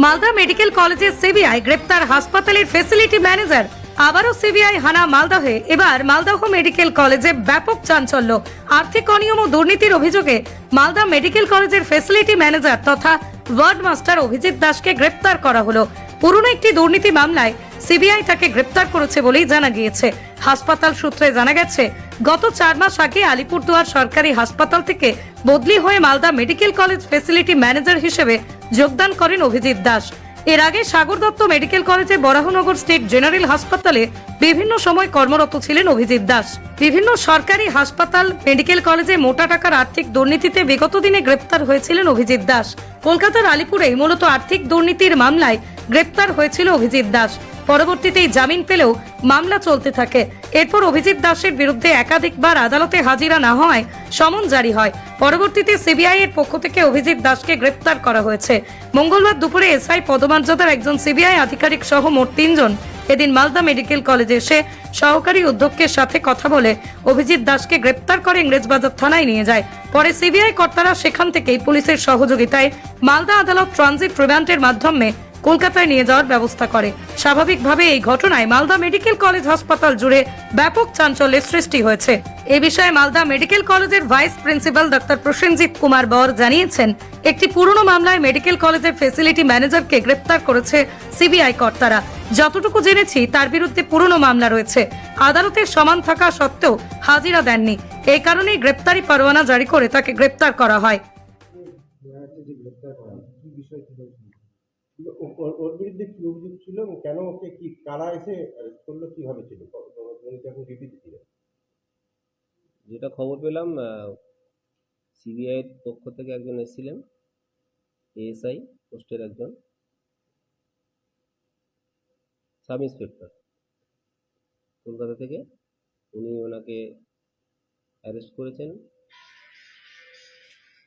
Malda medical কলেজের CBI গ্রেপ্তার হাসপাতালের ফেসিলিটি ম্যানেজার। আবারও সিবিআই হানা মালদহে এবার মালদহ মেডিকেল কলেজে ব্যাপক চাঞ্চল্য, আর্থিক অনিয়ম ও দুর্নীতির অভিযোগে মালদা মেডিকেল কলেজের ফেসিলিটি ম্যানেজার তথা ওয়ার্ড মাস্টার অভিজিৎ দাসকে গ্রেপ্তার করা হলো। পুরনো একটি দুর্নীতি মামলায় সিবিআই তাকে গ্রেপ্তার করেছে বলেই জানা গিয়েছে। হাসপাতাল সূত্রে জানা গেছে, গত চার মাস আগে আলিপুরদুয়ার সরকারি হাসপাতাল থেকে বদলি হয়ে Malda medical college facility manager হিসেবে যোগদান করেন অভিজিৎ দাস। এর আগে সাগর দত্ত মেডিকেল কলেজে বরাহনগর স্টেট জেনারেল হাসপাতালে বিভিন্ন সময় কর্মরত ছিলেন অভিজিৎ দাস। বিভিন্ন সরকারি হাসপাতাল, মেডিকেল কলেজে মোটা টাকার আর্থিক দুর্নীতিতে বিগত দিনে গ্রেপ্তার হয়েছিলেন অভিজিৎ দাস। কলকাতার আলিপুরে মূলত আর্থিক দুর্নীতির মামলায় গ্রেপ্তার হয়েছিল অভিজিৎ দাস। পরবর্তীতে জামিন পেলেও মামলা চলতে থাকে। এরপর অভিজিৎ দাসের বিরুদ্ধে একাধিকবার আদালতে হাজিরা না হওয়ায় সমন জারি হয়। পরবর্তীতে সিবিআই এর পক্ষ থেকে অভিজিৎ দাসকে গ্রেপ্তার করা হয়েছে। মঙ্গলবার দুপুরে এসআই পদমর্যাদার একজন সিবিআই আধিকারিক সহ মোট তিনজন। এদিন মালদা মেডিকেল কলেজে এসে সহকারী অধ্যক্ষের সাথে কথা বলে অভিজিৎ দাসকে গ্রেপ্তার করে ইংরেজবাজার থানায় নিয়ে যায়। পরে সিবিআই কর্তারা সেখান থেকেই পুলিশের সহযোগিতায় মালদা আদালত ট্রানজিট রিমান্ডের মাধ্যমে কলকাতায় নিয়ে যাওয়ার ব্যবস্থা করে। স্বাভাবিকভাবে এই ঘটনায় মালদা মেডিকেল কলেজ হাসপাতাল জুড়ে ব্যাপক চাঞ্চল্যের সৃষ্টি হয়েছে। এ বিষয়ে মালদা মেডিকেল কলেজের vice principal doctor Prosenjit Kumar Bar জানিয়েছেন, একটি পুরনো মামলায় মেডিকেল কলেজের ফেসিলিটি ম্যানেজারকে গ্রেপ্তার করেছে সিবিআই কর্তারা। যতটুকু জেনেছি, তার বিরুদ্ধে পুরনো মামলা রয়েছে। আদালতের সমান থাকা সত্ত্বেও হাজিরা দেননি। এই কারণেই গ্রেপ্তারি পরোয়ানা জারি করে তাকে গ্রেপ্তার করা হয় হচ্ছে যে গ্রেপ্তার করা কি বিষয় ছিল ও- ওর- ওর বিরুদ্ধে কি অভিযোগ ছিল এবং কেন ওকে কি কারা এসে করল কীভাবে ছিল? এখন যেটা খবর পেলাম সিবিআইয়ের পক্ষ থেকে একজন এসেছিলেন এএসআই পোস্টের একজন সাব ইন্সপেক্টর কলকাতা থেকে উনি ওনাকে অ্যারেস্ট করেছেন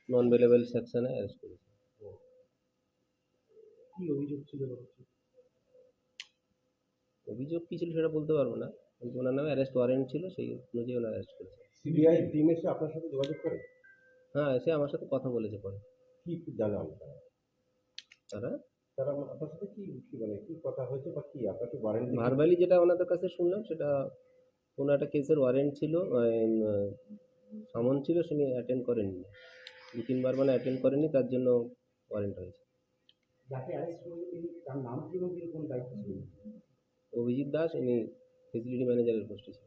নন ভেলেবল সেকশনে অ্যারেস্ট করেছেন কি অভিযোগ ছিল অভিযোগ কী ছিল সেটা বলতে পারব না। কিন্তু ওনার নামে অ্যারেস্ট ওয়ারেন্ট ছিল সেই অনুযায়ী ওনার অ্যারেস্ট করেছে। সিবিআই টিম এসে আপনার সাথে যোগাযোগ করে? হ্যাঁ এসে আমার সাথে কথা বলেছে পরে। কি কি জানান তারা? তারা তারা আপনার সাথে কি কি মানে কি কথা হয়েছে বা কি? আপনার কি ওয়ারেন্টি ভারবালি যেটা ওনাদের কাছে শুনলাম সেটা কোনো একটা কেসের ওয়ারেন্ট ছিল সামন ছিল তিনি অ্যাটেন্ড করেননি। দু তিনবার মানে অ্যাটেন্ড করেনি তার জন্য ওয়ারেন্ট হয়েছে। যাকে অ্যারেস্ট তিনি তার নাম কি এবং তিনি কোন দায়িত্ব ছিলেন? অভিজিৎ দাস, ইনি ফেসিলিটি ম্যানেজারের পোস্টে ছিলেন।